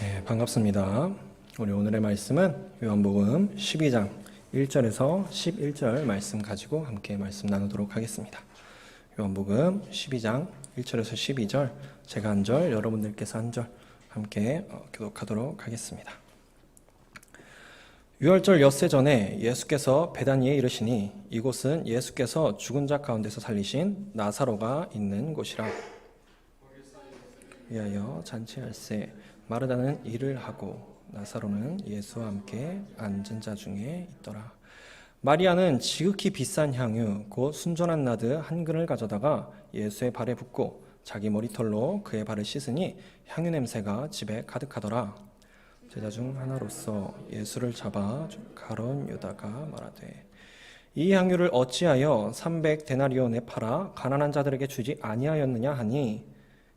네, 반갑습니다. 우리 오늘의 말씀은 요한복음 12장 1절에서 11절 말씀 가지고 함께 말씀 나누도록 하겠습니다. 요한복음 12장 1절에서 12절 제가 한 절, 여러분들께서 한 절 함께 어, 교독하도록 하겠습니다. 유월절 엿새 전에 예수께서 베다니에 이르시니 이곳은 예수께서 죽은 자 가운데서 살리신 나사로가 있는 곳이라 위하여 잔치할세 마르다는 일을 하고 나사로는 예수와 함께 앉은 자 중에 있더라. 마리아는 지극히 비싼 향유 곧 순전한 나드 한 근을 가져다가 예수의 발에 붓고 자기 머리털로 그의 발을 씻으니 향유 냄새가 집에 가득하더라. 제자 중 하나로서 예수를 잡아 가론 유다가 말하되 이 향유를 어찌하여 300 데나리온에 팔아 가난한 자들에게 주지 아니하였느냐 하니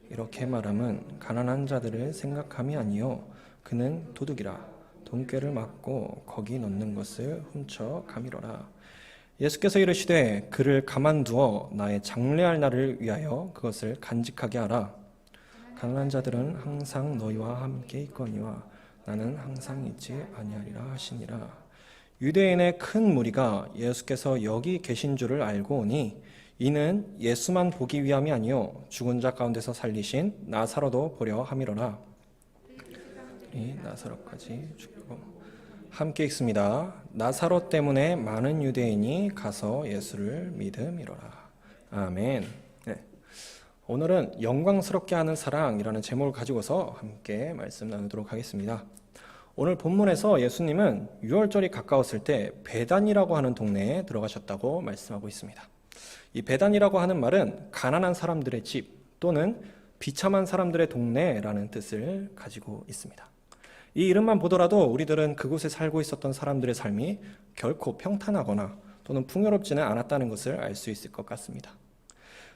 이렇게 말함은 가난한 자들을 생각함이 아니요 그는 도둑이라 돈꾀를 맞고 거기 넣는 것을 훔쳐 가미러라. 예수께서 이르시되 그를 가만두어 나의 장례할 날을 위하여 그것을 간직하게 하라. 가난한 자들은 항상 너희와 함께 있거니와 나는 항상 있지 아니하리라 하시니라. 유대인의 큰 무리가 예수께서 여기 계신 줄을 알고 오니 이는 예수만 보기 위함이 아니요 죽은 자 가운데서 살리신 나사로도 보려 함이로라. 이 나사로까지 죽고 함께 읽습니다. 나사로 때문에 많은 유대인이 가서 예수를 믿음이로라. 아멘. 네. 오늘은 영광스럽게 하는 사랑이라는 제목을 가지고서 함께 말씀 나누도록 하겠습니다. 오늘 본문에서 예수님은 6월절이 가까웠을 때 베단이라고 하는 동네에 들어가셨다고 말씀하고 있습니다. 이 베단이라고 하는 말은 가난한 사람들의 집 또는 비참한 사람들의 동네라는 뜻을 가지고 있습니다. 이 이름만 보더라도 우리들은 그곳에 살고 있었던 사람들의 삶이 결코 평탄하거나 또는 풍요롭지는 않았다는 것을 알 수 있을 것 같습니다.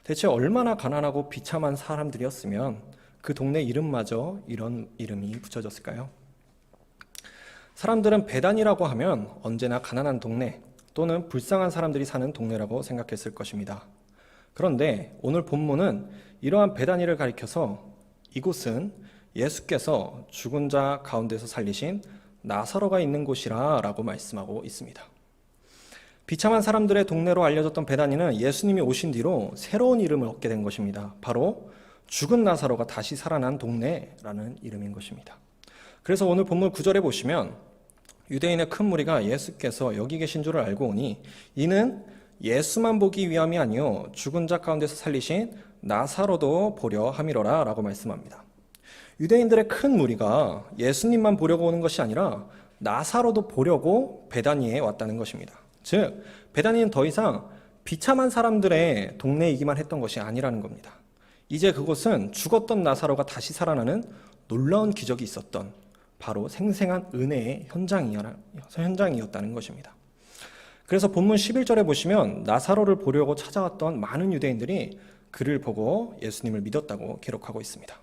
대체 얼마나 가난하고 비참한 사람들이었으면 그 동네 이름마저 이런 이름이 붙여졌을까요? 사람들은 배단이라고 하면 언제나 가난한 동네 또는 불쌍한 사람들이 사는 동네라고 생각했을 것입니다. 그런데 오늘 본문은 이러한 배단위를 가리켜서 이곳은 예수께서 죽은 자 가운데서 살리신 나사로가 있는 곳이라 라고 말씀하고 있습니다. 비참한 사람들의 동네로 알려졌던 베다니는 예수님이 오신 뒤로 새로운 이름을 얻게 된 것입니다. 바로 죽은 나사로가 다시 살아난 동네라는 이름인 것입니다. 그래서 오늘 본문 9절에 보시면 유대인의 큰 무리가 예수께서 여기 계신 줄을 알고 오니 이는 예수만 보기 위함이 아니요 죽은 자 가운데서 살리신 나사로도 보려 함이로라 라고 말씀합니다. 유대인들의 큰 무리가 예수님만 보려고 오는 것이 아니라 나사로도 보려고 베다니에 왔다는 것입니다. 즉 베다니는 더 이상 비참한 사람들의 동네이기만 했던 것이 아니라는 겁니다. 이제 그곳은 죽었던 나사로가 다시 살아나는 놀라운 기적이 있었던 바로 생생한 은혜의 현장이었다는 것입니다. 그래서 본문 11절에 보시면 나사로를 보려고 찾아왔던 많은 유대인들이 그를 보고 예수님을 믿었다고 기록하고 있습니다.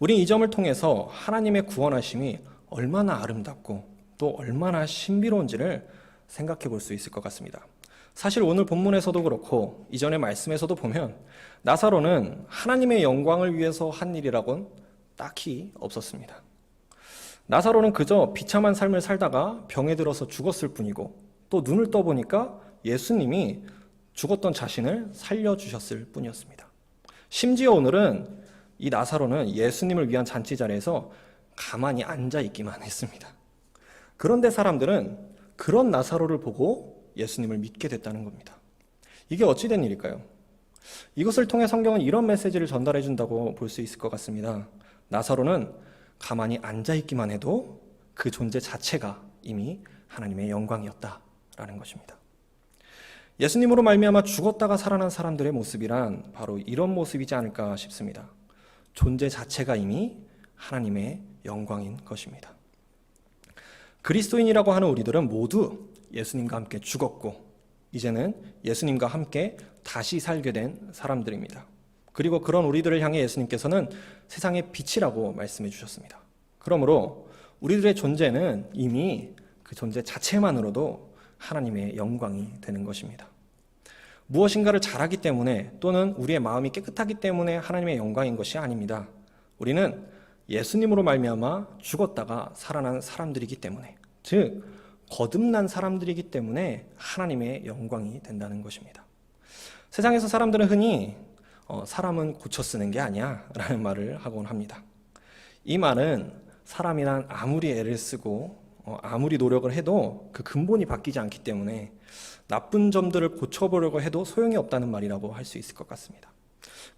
우리 이 점을 통해서 하나님의 구원하심이 얼마나 아름답고 또 얼마나 신비로운지를 생각해 볼 수 있을 것 같습니다. 사실 오늘 본문에서도 그렇고 이전의 말씀에서도 보면 나사로는 하나님의 영광을 위해서 한 일이라곤 딱히 없었습니다. 나사로는 그저 비참한 삶을 살다가 병에 들어서 죽었을 뿐이고 또 눈을 떠보니까 예수님이 죽었던 자신을 살려주셨을 뿐이었습니다. 심지어 오늘은 이 나사로는 예수님을 위한 잔치 자리에서 가만히 앉아 있기만 했습니다. 그런데 사람들은 그런 나사로를 보고 예수님을 믿게 됐다는 겁니다. 이게 어찌된 일일까요? 이것을 통해 성경은 이런 메시지를 전달해 준다고 볼 수 있을 것 같습니다. 나사로는 가만히 앉아 있기만 해도 그 존재 자체가 이미 하나님의 영광이었다라는 것입니다. 예수님으로 말미암아 죽었다가 살아난 사람들의 모습이란 바로 이런 모습이지 않을까 싶습니다. 존재 자체가 이미 하나님의 영광인 것입니다. 그리스도인이라고 하는 우리들은 모두 예수님과 함께 죽었고 이제는 예수님과 함께 다시 살게 된 사람들입니다. 그리고 그런 우리들을 향해 예수님께서는 세상의 빛이라고 말씀해 주셨습니다. 그러므로 우리들의 존재는 이미 그 존재 자체만으로도 하나님의 영광이 되는 것입니다. 무엇인가를 잘하기 때문에 또는 우리의 마음이 깨끗하기 때문에 하나님의 영광인 것이 아닙니다. 우리는 예수님으로 말미암아 죽었다가 살아난 사람들이기 때문에 즉 거듭난 사람들이기 때문에 하나님의 영광이 된다는 것입니다. 세상에서 사람들은 흔히 어, 사람은 고쳐 쓰는 게 아니야 라는 말을 하곤 합니다. 이 말은 사람이란 아무리 애를 쓰고 어, 아무리 노력을 해도 그 근본이 바뀌지 않기 때문에 나쁜 점들을 고쳐보려고 해도 소용이 없다는 말이라고 할 수 있을 것 같습니다.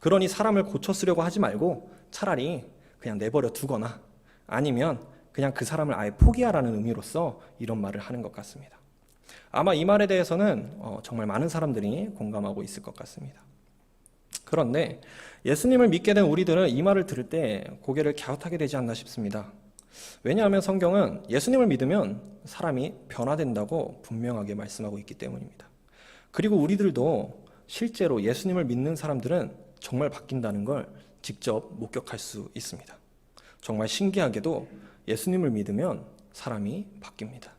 그러니 사람을 고쳐 쓰려고 하지 말고 차라리 그냥 내버려 두거나 아니면 그냥 그 사람을 아예 포기하라는 의미로서 이런 말을 하는 것 같습니다. 아마 이 말에 대해서는 어, 정말 많은 사람들이 공감하고 있을 것 같습니다. 그런데 예수님을 믿게 된 우리들은 이 말을 들을 때 고개를 갸웃하게 되지 않나 싶습니다. 왜냐하면 성경은 예수님을 믿으면 사람이 변화된다고 분명하게 말씀하고 있기 때문입니다. 그리고 우리들도 실제로 예수님을 믿는 사람들은 정말 바뀐다는 걸 직접 목격할 수 있습니다. 정말 신기하게도 예수님을 믿으면 사람이 바뀝니다.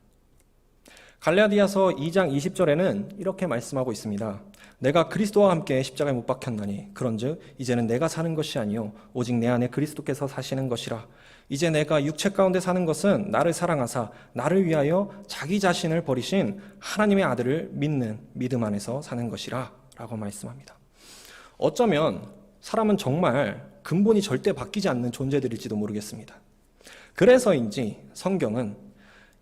갈라디아서 2장 20절에는 이렇게 말씀하고 있습니다. 내가 그리스도와 함께 십자가에 못 박혔나니 그런즉 이제는 내가 사는 것이 아니요 오직 내 안에 그리스도께서 사시는 것이라 이제 내가 육체 가운데 사는 것은 나를 사랑하사 나를 위하여 자기 자신을 버리신 하나님의 아들을 믿는 믿음 안에서 사는 것이라 라고 말씀합니다. 어쩌면 사람은 정말 근본이 절대 바뀌지 않는 존재들일지도 모르겠습니다. 그래서인지 성경은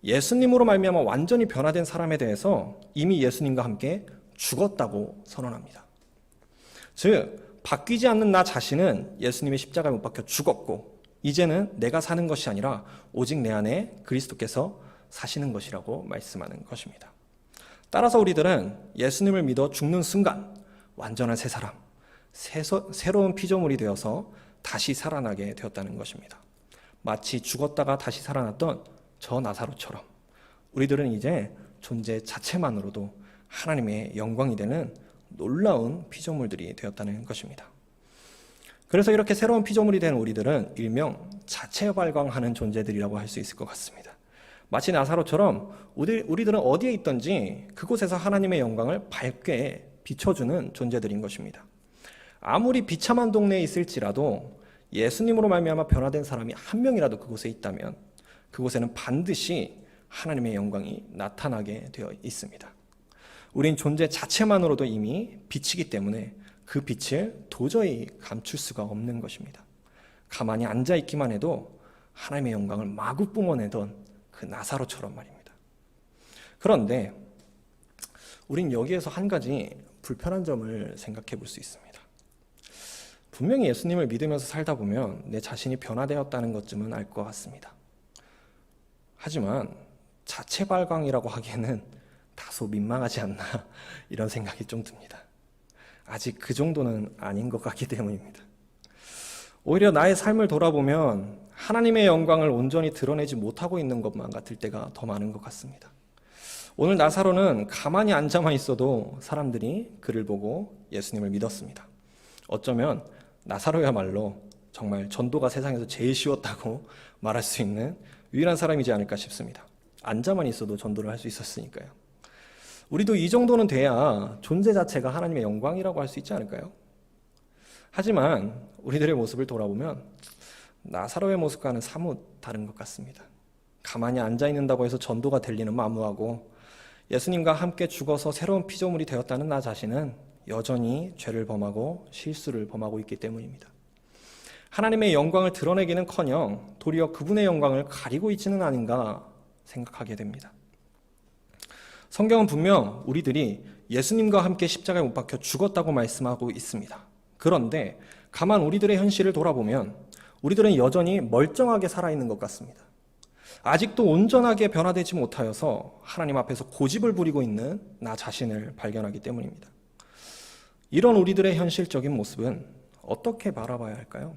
예수님으로 말미암아 완전히 변화된 사람에 대해서 이미 예수님과 함께 죽었다고 선언합니다. 즉 바뀌지 않는 나 자신은 예수님의 십자가에 못 박혀 죽었고 이제는 내가 사는 것이 아니라 오직 내 안에 그리스도께서 사시는 것이라고 말씀하는 것입니다. 따라서 우리들은 예수님을 믿어 죽는 순간 완전한 새 사람, 새로운 피조물이 되어서 다시 살아나게 되었다는 것입니다. 마치 죽었다가 다시 살아났던 저 나사로처럼 우리들은 이제 존재 자체만으로도 하나님의 영광이 되는 놀라운 피조물들이 되었다는 것입니다. 그래서 이렇게 새로운 피조물이 된 우리들은 일명 자체 발광하는 존재들이라고 할 수 있을 것 같습니다. 마치 나사로처럼 우리, 우리들은 어디에 있든지 그곳에서 하나님의 영광을 밝게 비춰주는 존재들인 것입니다. 아무리 비참한 동네에 있을지라도 예수님으로 말미암아 변화된 사람이 한 명이라도 그곳에 있다면 그곳에는 반드시 하나님의 영광이 나타나게 되어 있습니다. 우린 존재 자체만으로도 이미 빛이기 때문에 그 빛을 도저히 감출 수가 없는 것입니다. 가만히 앉아 있기만 해도 하나님의 영광을 마구 뿜어내던 그 나사로처럼 말입니다. 그런데 우린 여기에서 한 가지 불편한 점을 생각해 볼 수 있습니다. 분명히 예수님을 믿으면서 살다 보면 내 자신이 변화되었다는 것쯤은 알 것 같습니다. 하지만 자체 발광이라고 하기에는 다소 민망하지 않나 이런 생각이 좀 듭니다. 아직 그 정도는 아닌 것 같기 때문입니다. 오히려 나의 삶을 돌아보면 하나님의 영광을 온전히 드러내지 못하고 있는 것만 같을 때가 더 많은 것 같습니다. 오늘 나사로는 가만히 앉아만 있어도 사람들이 그를 보고 예수님을 믿었습니다. 어쩌면 나사로야말로 정말 전도가 세상에서 제일 쉬웠다고 말할 수 있는 유일한 사람이지 않을까 싶습니다. 앉아만 있어도 전도를 할 수 있었으니까요. 우리도 이 정도는 돼야 존재 자체가 하나님의 영광이라고 할 수 있지 않을까요? 하지만 우리들의 모습을 돌아보면 나사로의 모습과는 사뭇 다른 것 같습니다. 가만히 앉아 있는다고 해서 전도가 될 리는 마무하고 예수님과 함께 죽어서 새로운 피조물이 되었다는 나 자신은 여전히 죄를 범하고 실수를 범하고 있기 때문입니다. 하나님의 영광을 드러내기는커녕 도리어 그분의 영광을 가리고 있지는 않은가 생각하게 됩니다. 성경은 분명 우리들이 예수님과 함께 십자가에 못 박혀 죽었다고 말씀하고 있습니다. 그런데 가만 우리들의 현실을 돌아보면 우리들은 여전히 멀쩡하게 살아있는 것 같습니다. 아직도 온전하게 변화되지 못하여서 하나님 앞에서 고집을 부리고 있는 나 자신을 발견하기 때문입니다. 이런 우리들의 현실적인 모습은 어떻게 바라봐야 할까요?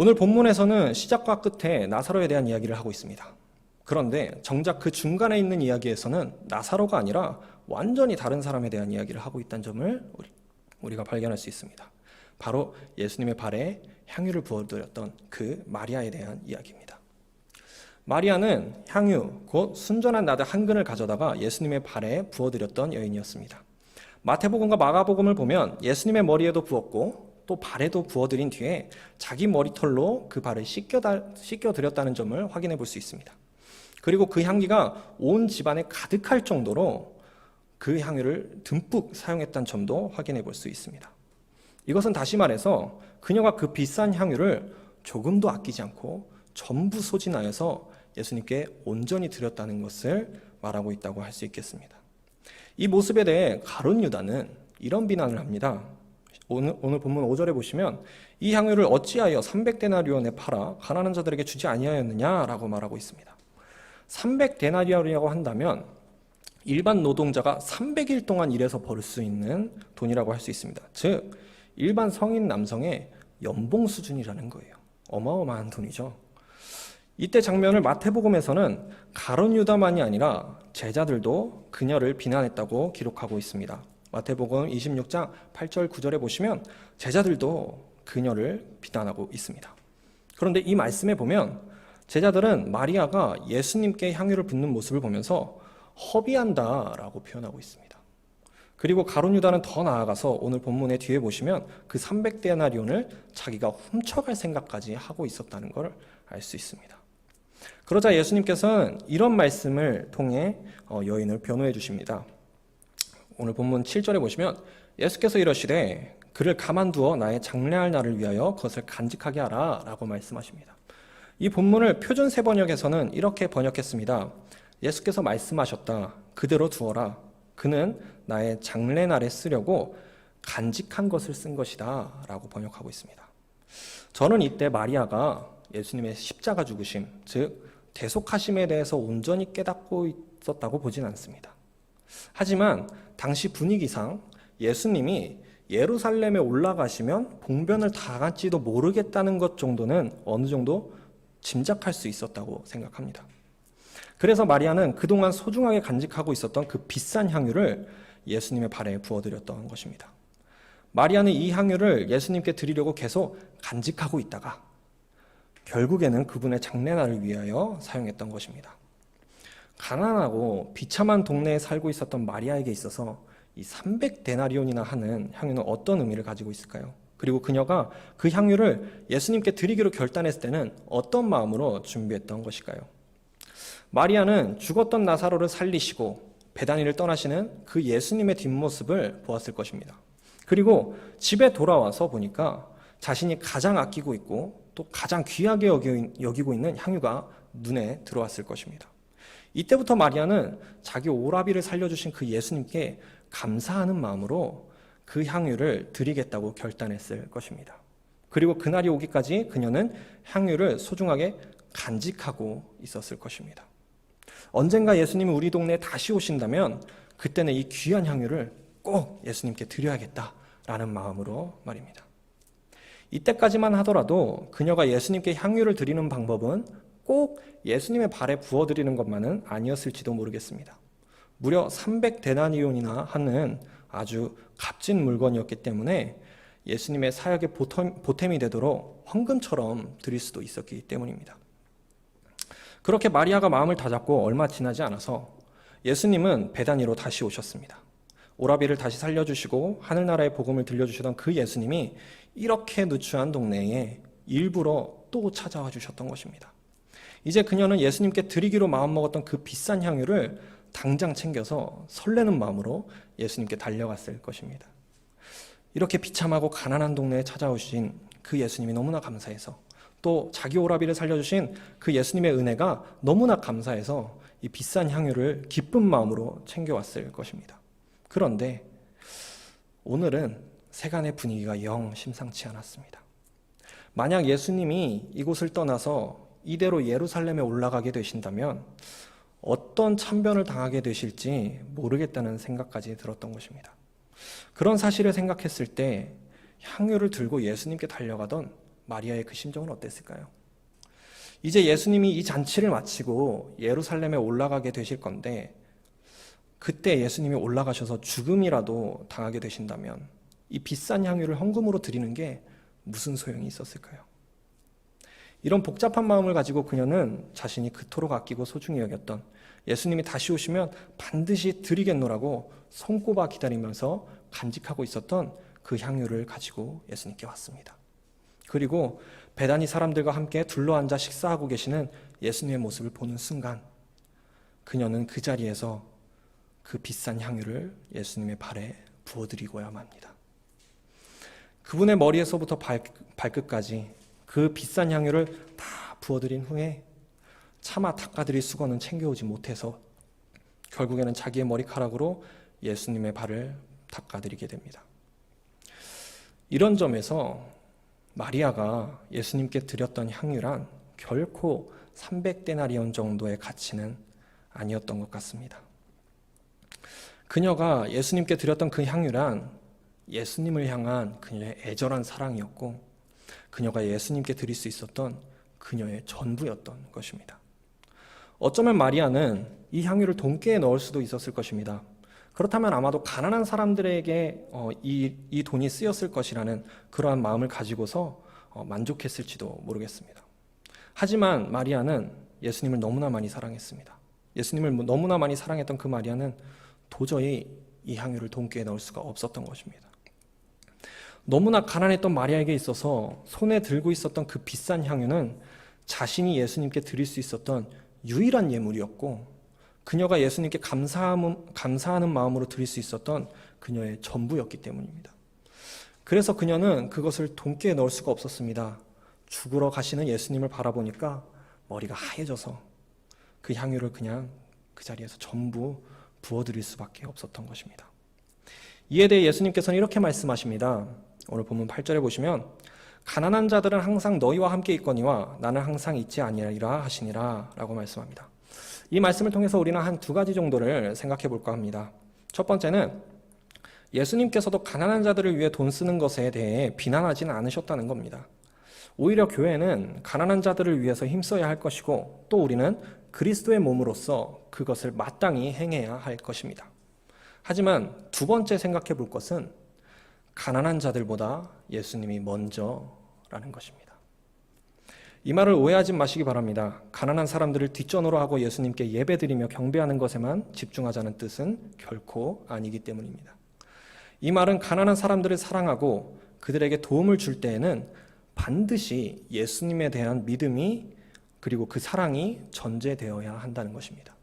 오늘 본문에서는 시작과 끝에 나사로에 대한 이야기를 하고 있습니다. 그런데 정작 그 중간에 있는 이야기에서는 나사로가 아니라 완전히 다른 사람에 대한 이야기를 하고 있다는 점을 우리가 발견할 수 있습니다. 바로 예수님의 발에 향유를 부어드렸던 그 마리아에 대한 이야기입니다. 마리아는 향유, 곧 순전한 나드 한 근을 가져다가 예수님의 발에 부어드렸던 여인이었습니다. 마태복음과 마가복음을 보면 예수님의 머리에도 부었고 또 발에도 부어드린 뒤에 자기 머리털로 그 발을 씻겨드렸다는 점을 확인해 볼 수 있습니다. 그리고 그 향기가 온 집안에 가득할 정도로 그 향유를 듬뿍 사용했다는 점도 확인해 볼 수 있습니다. 이것은 다시 말해서 그녀가 그 비싼 향유를 조금도 아끼지 않고 전부 소진하여서 예수님께 온전히 드렸다는 것을 말하고 있다고 할 수 있겠습니다. 이 모습에 대해 가론 유다는 이런 비난을 합니다. 오늘, 오늘 본문 5절에 보시면 이 향유를 어찌하여 300데나리온에 팔아 가난한 자들에게 주지 아니하였느냐라고 말하고 있습니다. 300데나리온이라고 한다면 일반 노동자가 300일 동안 일해서 벌 수 있는 돈이라고 할 수 있습니다. 즉 일반 성인 남성의 연봉 수준이라는 거예요. 어마어마한 돈이죠. 이때 장면을 마태복음에서는 가론 유다만이 아니라 제자들도 그녀를 비난했다고 기록하고 있습니다. 마태복음 26장 8절 9절에 보시면 제자들도 그녀를 비난하고 있습니다. 그런데 이 말씀에 보면 제자들은 마리아가 예수님께 향유를 붓는 모습을 보면서 허비한다라고 표현하고 있습니다. 그리고 가론 유다는 더 나아가서 오늘 본문의 뒤에 보시면 그 300데나리온을 자기가 훔쳐갈 생각까지 하고 있었다는 걸 알 수 있습니다. 그러자 예수님께서는 이런 말씀을 통해 어, 여인을 변호해 주십니다. 오늘 본문 7절에 보시면 예수께서 이러시되 그를 가만두어 나의 장래할 날을 위하여 그것을 간직하게 하라 라고 말씀하십니다. 이 본문을 표준 세 번역에서는 이렇게 번역했습니다. 예수께서 말씀하셨다. 그대로 두어라. 그는 나의 장래 날에 쓰려고 간직한 것을 쓴 것이다. 라고 번역하고 있습니다. 저는 이때 마리아가 예수님의 십자가 죽으심, 즉, 대속하심에 대해서 온전히 깨닫고 있었다고 보진 않습니다. 하지만 당시 분위기상 예수님이 예루살렘에 올라가시면 봉변을 당할지도 모르겠다는 것 정도는 어느 정도 짐작할 수 있었다고 생각합니다. 그래서 마리아는 그동안 소중하게 간직하고 있었던 그 비싼 향유를 예수님의 발에 부어드렸던 것입니다. 마리아는 이 향유를 예수님께 드리려고 계속 간직하고 있다가 결국에는 그분의 장례날을 위하여 사용했던 것입니다. 가난하고 비참한 동네에 살고 있었던 마리아에게 있어서 이 300데나리온이나 하는 향유는 어떤 의미를 가지고 있을까요? 그리고 그녀가 그 향유를 예수님께 드리기로 결단했을 때는 어떤 마음으로 준비했던 것일까요? 마리아는 죽었던 나사로를 살리시고 베다니를 떠나시는 그 예수님의 뒷모습을 보았을 것입니다. 그리고 집에 돌아와서 보니까 자신이 가장 아끼고 있고 또 가장 귀하게 여기고 있는 향유가 눈에 들어왔을 것입니다. 이때부터 마리아는 자기 오라비를 살려주신 그 예수님께 감사하는 마음으로 그 향유를 드리겠다고 결단했을 것입니다. 그리고 그날이 오기까지 그녀는 향유를 소중하게 간직하고 있었을 것입니다. 언젠가 예수님이 우리 동네에 다시 오신다면 그때는 이 귀한 향유를 꼭 예수님께 드려야겠다라는 마음으로 말입니다. 이때까지만 하더라도 그녀가 예수님께 향유를 드리는 방법은 꼭 예수님의 발에 부어드리는 것만은 아니었을지도 모르겠습니다. 무려 300데나니온이나 하는 아주 값진 물건이었기 때문에 예수님의 사역의 보탬 이 되도록 황금처럼 드릴 수도 있었기 때문입니다. 그렇게 마리아가 마음을 다잡고 얼마 지나지 않아서 예수님은 베다니로 다시 오셨습니다. 오라비를 다시 살려주시고 하늘나라의 복음을 들려주시던 그 예수님이 이렇게 누추한 동네에 일부러 또 찾아와 주셨던 것입니다. 이제 그녀는 예수님께 드리기로 마음먹었던 그 비싼 향유를 당장 챙겨서 설레는 마음으로 예수님께 달려갔을 것입니다. 이렇게 비참하고 가난한 동네에 찾아오신 그 예수님이 너무나 감사해서 또 자기 오라비를 살려주신 그 예수님의 은혜가 너무나 감사해서 이 비싼 향유를 기쁜 마음으로 챙겨왔을 것입니다. 그런데 오늘은 세간의 분위기가 영 심상치 않았습니다. 만약 예수님이 이곳을 떠나서 이대로 예루살렘에 올라가게 되신다면 어떤 참변을 당하게 되실지 모르겠다는 생각까지 들었던 것입니다. 그런 사실을 생각했을 때 향유를 들고 예수님께 달려가던 마리아의 그 심정은 어땠을까요? 이제 예수님이 이 잔치를 마치고 예루살렘에 올라가게 되실 건데 그때 예수님이 올라가셔서 죽음이라도 당하게 되신다면 이 비싼 향유를 헌금으로 드리는 게 무슨 소용이 있었을까요? 이런 복잡한 마음을 가지고 그녀는 자신이 그토록 아끼고 소중히 여겼던 예수님이 다시 오시면 반드시 드리겠노라고 손꼽아 기다리면서 간직하고 있었던 그 향유를 가지고 예수님께 왔습니다. 그리고 배단이 사람들과 함께 둘러앉아 식사하고 계시는 예수님의 모습을 보는 순간 그녀는 그 자리에서 그 비싼 향유를 예수님의 발에 부어드리고야 맙니다. 그분의 머리에서부터 발, 발끝까지 그 비싼 향유를 다 부어드린 후에 차마 닦아드릴 수건은 챙겨오지 못해서 결국에는 자기의 머리카락으로 예수님의 발을 닦아드리게 됩니다. 이런 점에서 마리아가 예수님께 드렸던 향유란 결코 300데나리온 정도의 가치는 아니었던 것 같습니다. 그녀가 예수님께 드렸던 그 향유란 예수님을 향한 그녀의 애절한 사랑이었고 그녀가 예수님께 드릴 수 있었던 그녀의 전부였던 것입니다. 어쩌면 마리아는 이 향유를 돈깨에 넣을 수도 있었을 것입니다. 그렇다면 아마도 가난한 사람들에게 어, 이, 이 돈이 쓰였을 것이라는 그러한 마음을 가지고서 어, 만족했을지도 모르겠습니다. 하지만 마리아는 예수님을 너무나 많이 사랑했습니다. 예수님을 너무나 많이 사랑했던 그 마리아는 도저히 이 향유를 돈깨에 넣을 수가 없었던 것입니다. 너무나 가난했던 마리아에게 있어서 손에 들고 있었던 그 비싼 향유는 자신이 예수님께 드릴 수 있었던 유일한 예물이었고 그녀가 예수님께 감사하는 마음으로 드릴 수 있었던 그녀의 전부였기 때문입니다. 그래서 그녀는 그것을 돈깨에 넣을 수가 없었습니다. 죽으러 가시는 예수님을 바라보니까 머리가 하얘져서 그 향유를 그냥 그 자리에서 전부 부어드릴 수밖에 없었던 것입니다. 이에 대해 예수님께서는 이렇게 말씀하십니다. 오늘 본문 8절에 보시면 가난한 자들은 항상 너희와 함께 있거니와 나는 항상 있지 아니하리라 하시니라 라고 말씀합니다. 이 말씀을 통해서 우리는 한 두 가지 정도를 생각해 볼까 합니다. 첫 번째는 예수님께서도 가난한 자들을 위해 돈 쓰는 것에 대해 비난하지는 않으셨다는 겁니다. 오히려 교회는 가난한 자들을 위해서 힘써야 할 것이고 또 우리는 그리스도의 몸으로서 그것을 마땅히 행해야 할 것입니다. 하지만 두 번째 생각해 볼 것은 가난한 자들보다 예수님이 먼저라는 것입니다. 이 말을 오해하지 마시기 바랍니다. 가난한 사람들을 뒷전으로 하고 예수님께 예배드리며 경배하는 것에만 집중하자는 뜻은 결코 아니기 때문입니다. 이 말은 가난한 사람들을 사랑하고 그들에게 도움을 줄 때에는 반드시 예수님에 대한 믿음이 그리고 그 사랑이 전제되어야 한다는 것입니다.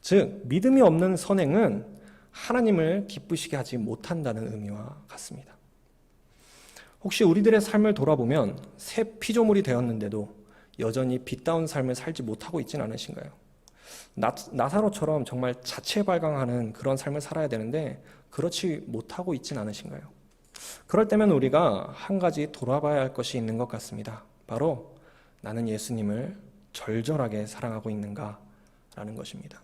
즉, 믿음이 없는 선행은 하나님을 기쁘시게 하지 못한다는 의미와 같습니다. 혹시 우리들의 삶을 돌아보면 새 피조물이 되었는데도 여전히 빛다운 삶을 살지 못하고 있진 않으신가요? 나, 나사로처럼 정말 자체 발광하는 그런 삶을 살아야 되는데 그렇지 못하고 있진 않으신가요? 그럴 때면 우리가 한 가지 돌아봐야 할 것이 있는 것 같습니다. 바로 나는 예수님을 절절하게 사랑하고 있는가 라는 것입니다.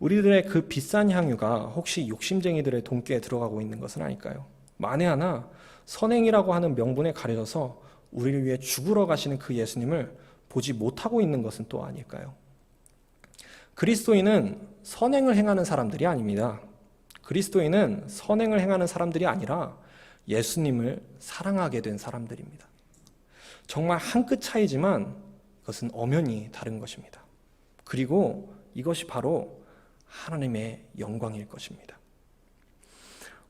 우리들의 그 비싼 향유가 혹시 욕심쟁이들의 돈깨에 들어가고 있는 것은 아닐까요? 만에 하나 선행이라고 하는 명분에 가려져서 우리를 위해 죽으러 가시는 그 예수님을 보지 못하고 있는 것은 또 아닐까요? 그리스도인은 선행을 행하는 사람들이 아닙니다. 그리스도인은 선행을 행하는 사람들이 아니라 예수님을 사랑하게 된 사람들입니다. 정말 한 끗 차이지만 그것은 엄연히 다른 것입니다. 그리고 이것이 바로 하나님의 영광일 것입니다.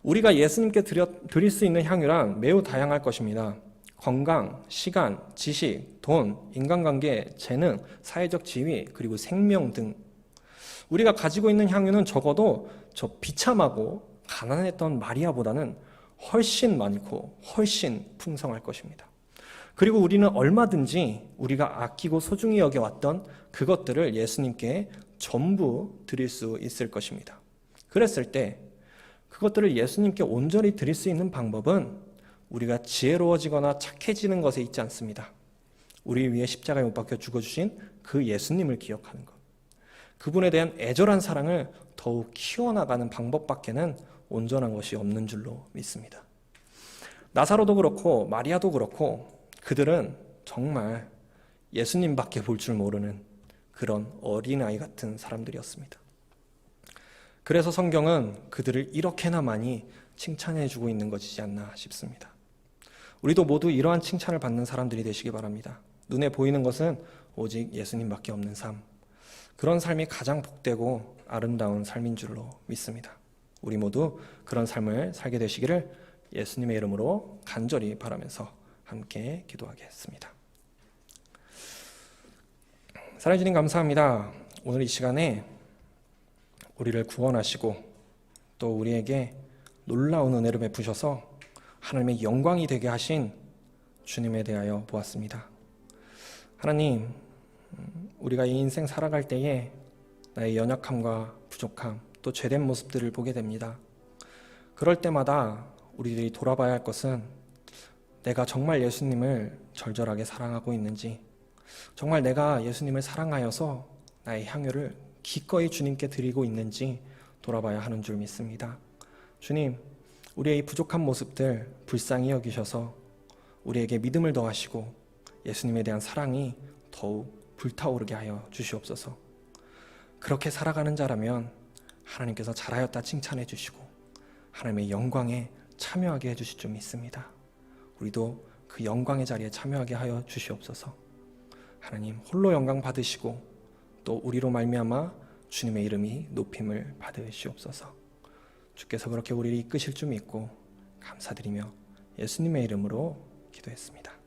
우리가 예수님께 드려, 드릴 수 있는 향유란 매우 다양할 것입니다. 건강, 시간, 지식, 돈, 인간관계, 재능, 사회적 지위, 그리고 생명 등 우리가 가지고 있는 향유는 적어도 저 비참하고 가난했던 마리아보다는 훨씬 많고 훨씬 풍성할 것입니다. 그리고 우리는 얼마든지 우리가 아끼고 소중히 여겨왔던 그것들을 예수님께 전부 드릴 수 있을 것입니다. 그랬을 때 그것들을 예수님께 온전히 드릴 수 있는 방법은 우리가 지혜로워지거나 착해지는 것에 있지 않습니다. 우리 위해 십자가에 못 박혀 죽어주신 그 예수님을 기억하는 것. 그분에 대한 애절한 사랑을 더욱 키워나가는 방법밖에는 온전한 것이 없는 줄로 믿습니다. 나사로도 그렇고 마리아도 그렇고 그들은 정말 예수님밖에 볼 줄 모르는 그런 어린아이 같은 사람들이었습니다. 그래서 성경은 그들을 이렇게나 많이 칭찬해 주고 있는 것이지 않나 싶습니다. 우리도 모두 이러한 칭찬을 받는 사람들이 되시기 바랍니다. 눈에 보이는 것은 오직 예수님밖에 없는 삶. 그런 삶이 가장 복되고 아름다운 삶인 줄로 믿습니다. 우리 모두 그런 삶을 살게 되시기를 예수님의 이름으로 간절히 바라면서 함께 기도하겠습니다. 사랑해 주님 감사합니다. 오늘 이 시간에 우리를 구원하시고 또 우리에게 놀라운 은혜를 베푸셔서 하나님의 영광이 되게 하신 주님에 대하여 보았습니다. 하나님, 음, 우리가 이 인생 살아갈 때에 나의 연약함과 부족함, 또 죄된 모습들을 보게 됩니다. 그럴 때마다 우리들이 돌아봐야 할 것은 내가 정말 예수님을 절절하게 사랑하고 있는지, 정말 내가 예수님을 사랑하여서 나의 향유를 기꺼이 주님께 드리고 있는지 돌아봐야 하는 줄 믿습니다. 주님, 우리의 이 부족한 모습들 불쌍히 여기셔서 우리에게 믿음을 더하시고 예수님에 대한 사랑이 더욱 불타오르게 하여 주시옵소서. 그렇게 살아가는 자라면 하나님께서 잘하였다 칭찬해 주시고 하나님의 영광에 참여하게 해 주실 줄 믿습니다. 우리도 그 영광의 자리에 참여하게 하여 주시옵소서. 하나님 홀로 영광 받으시고 또 우리로 말미암아 주님의 이름이 높임을 받으시옵소서. 주께서 그렇게 우리를 이끄실 줄 믿고 감사드리며 예수님의 이름으로 기도했습니다.